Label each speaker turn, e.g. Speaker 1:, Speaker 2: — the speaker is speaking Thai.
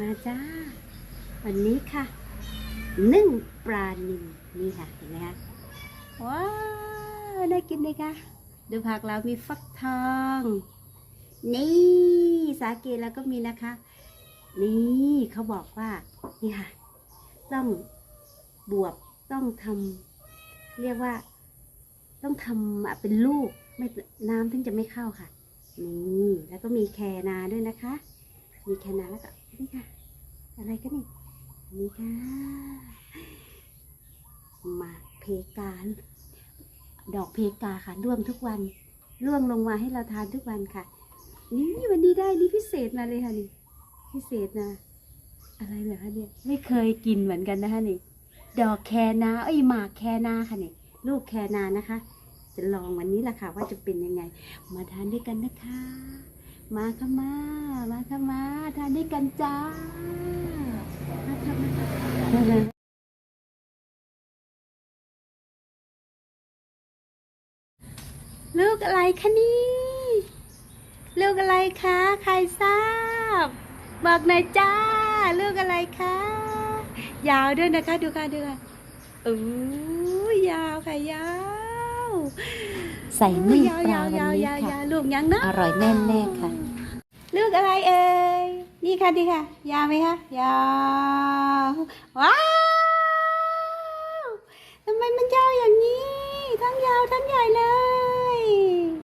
Speaker 1: มาจ้า วันนี้ค่ะ นึ่งปลานิลนี่ค่ะเห็นไหมคะว้าวน่ากินเลยค่ะ ดูผักเรามีฟักทอง นี่ สาเกแล้วก็มีนะคะ นี่เขาบอกว่า นี่ค่ะ ต้องบวบต้องทำเรียกว่า ต้องทำเป็นลูกไม่น้ำถึงจะไม่เข้าค่ะ นี่ แล้วก็มีแคนาด้วยนะคะ มีแค่นาแล้วก็นี่ค่ะ อะไรกันนี่นี่ค่ะ มาเพกาดอกเพกาค่ะร่วงทุกวันร่วงลงมาให้เราทานทุกวันค่ะ นี่วันนี้ได้นี่พิเศษมาเลยค่ะนี่พิเศษนะอะไรเหรอคะเนี่ยไม่เคยกินเหมือนกันนะคะนี่ ดอกแคนาเอ้ยหมากแคนาค่ะนี่ลูกแคนานะคะ จะลองวันนี้ล่ะค่ะว่าจะเป็นยังไง มาทานด้วยกันนะคะ มาค่ะมามาค่ะมา ด้วยกันจ้ามาค่ะมาลูกอะไรคะนี่ ลูกอะไรคะ ใครทราบ บอกหน่อยจ้า ลูกอะไรคะ ยาวด้วยนะคะ ดูค่ะดูค่ะอู้ยาวค่ะยาว
Speaker 2: ใส่นึ่ง
Speaker 1: ยาว
Speaker 2: ปลายา
Speaker 1: ว
Speaker 2: วัน
Speaker 1: ยาว
Speaker 2: นี้
Speaker 1: ยาว
Speaker 2: ค่ะ
Speaker 1: ยาวลูกยังนะ
Speaker 2: อร่อยแน่ๆค่ะ
Speaker 1: ลูกอะไรเอ่ย นี่ค่ะดีค่ะ ยาวไหมคะ ยาว ว้า